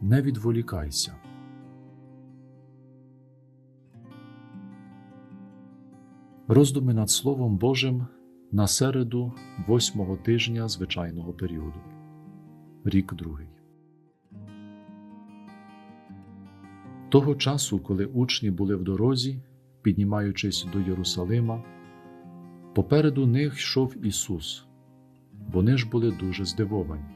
не відволікайся. Роздуми над Словом Божим на середу восьмого тижня звичайного періоду. Рік другий. Того часу, коли учні були в дорозі, піднімаючись до Єрусалима, попереду них йшов Ісус. Вони ж були дуже здивовані.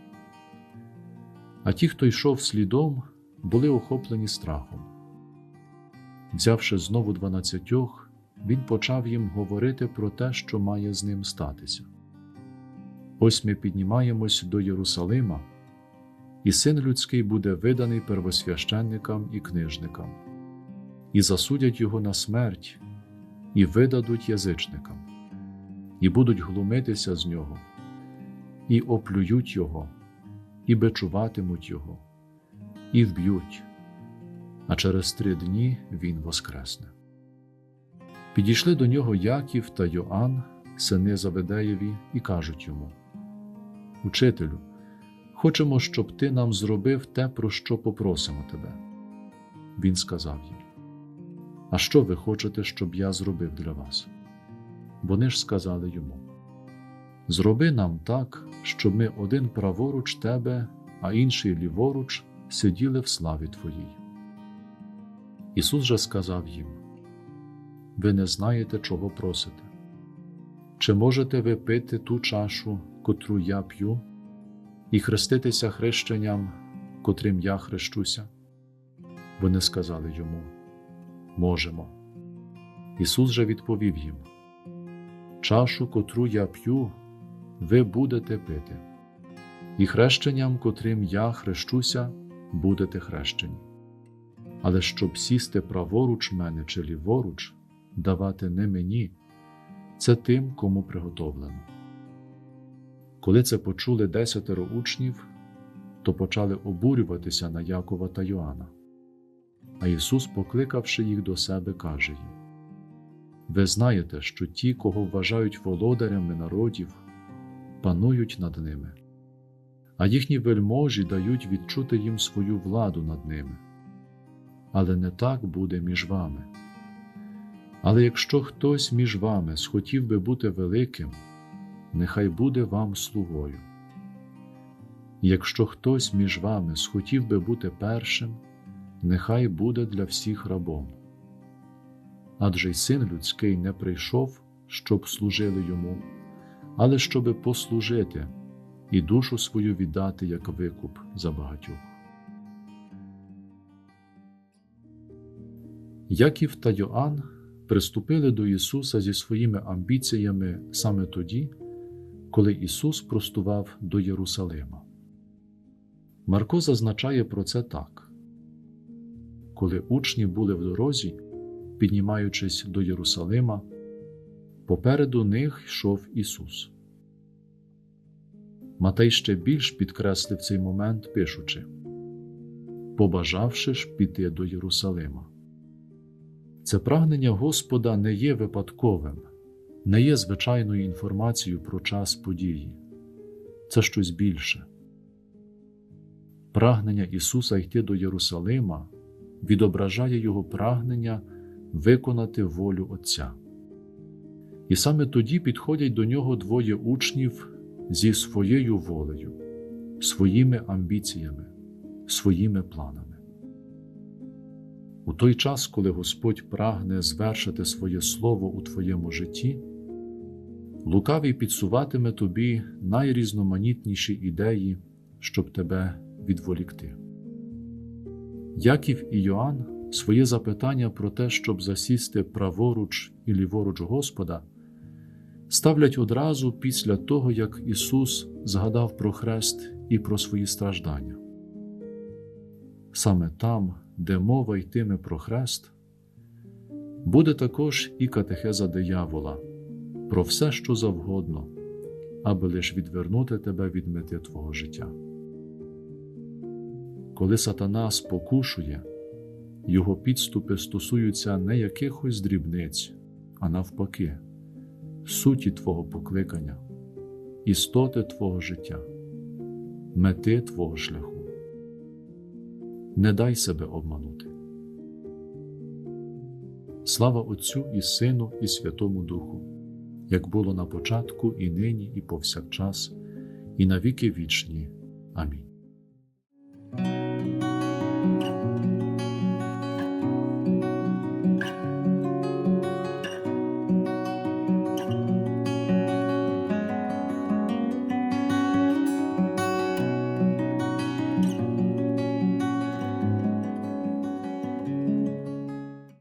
А ті, хто йшов слідом, були охоплені страхом. Взявши знову дванадцятьох, він почав їм говорити про те, що має з ним статися. Ось ми піднімаємось до Єрусалима, і син людський буде виданий первосвященникам і книжникам, і засудять його на смерть, і видадуть язичникам, і будуть глумитися з нього, і оплюють його, і бичуватимуть його, і вб'ють, а через три дні він воскресне. Підійшли до нього Яків та Йоанн, сини Заведеєві, і кажуть йому: Учителю, хочемо, щоб ти нам зробив те, про що попросимо тебе. Він сказав їм: А що ви хочете, щоб я зробив для вас? Вони ж сказали йому: Зроби нам так, щоб ми один праворуч тебе, а інший ліворуч сиділи в славі Твоїй. Ісус же сказав їм: ви не знаєте, чого просите. Чи можете ви пити ту чашу, котру я п'ю, і хреститися хрещенням, котрим я хрещуся? Вони сказали йому Можемо. Ісус же відповів їм: Чашу, котру я п'ю, ви будете пити, і хрещенням, котрим я хрещуся, будете хрещені. Але щоб сісти праворуч мене чи ліворуч, давати не мені, це тим, кому приготовлено. Коли це почули десятеро учнів, то почали обурюватися на Якова та Йоанна. А Ісус, покликавши їх до себе, каже їм: Ви знаєте, що ті, кого вважають володарями народів, панують над ними, а їхні вельможі дають відчути їм свою владу над ними. Але не так буде між вами. Але якщо хтось між вами схотів би бути великим, нехай буде вам слугою. Якщо хтось між вами схотів би бути першим, нехай буде для всіх рабом. Адже й син людський не прийшов, щоб служили йому, але щоби послужити і душу свою віддати як викуп за багатьох. Яків та Йоанн приступили до Ісуса зі своїми амбіціями саме тоді, коли Ісус простував до Єрусалима. Марко зазначає про це так: коли учні були в дорозі, піднімаючись до Єрусалима, попереду них йшов Ісус. Матей ще більш підкреслив цей момент, пишучи Побажавши ж піти до Єрусалима. Це прагнення Господа не є випадковим, не є звичайною інформацією про час події, це щось більше. Прагнення Ісуса йти до Єрусалима відображає Його прагнення виконати волю Отця. І саме тоді підходять до нього двоє учнів зі своєю волею, своїми амбіціями, своїми планами. У той час, коли Господь прагне звершити своє слово у твоєму житті, лукавий підсуватиме тобі найрізноманітніші ідеї, щоб тебе відволікти. Яків і Йоанн своє запитання про те, щоб засісти праворуч і ліворуч Господа, ставлять одразу після того, як Ісус згадав про хрест і про свої страждання. Саме там, де мова йтиме про хрест, буде також і катехеза диявола про все, що завгодно, аби лиш відвернути тебе від мети твого життя. Коли сатана спокушує, його підступи стосуються не якихось дрібниць, а навпаки, суті Твого покликання, істоти Твого життя, мети Твого шляху. Не дай себе обманути. Слава Отцю і Сину, і Святому Духу, як було на початку, і нині, і повсякчас, і на віки вічні.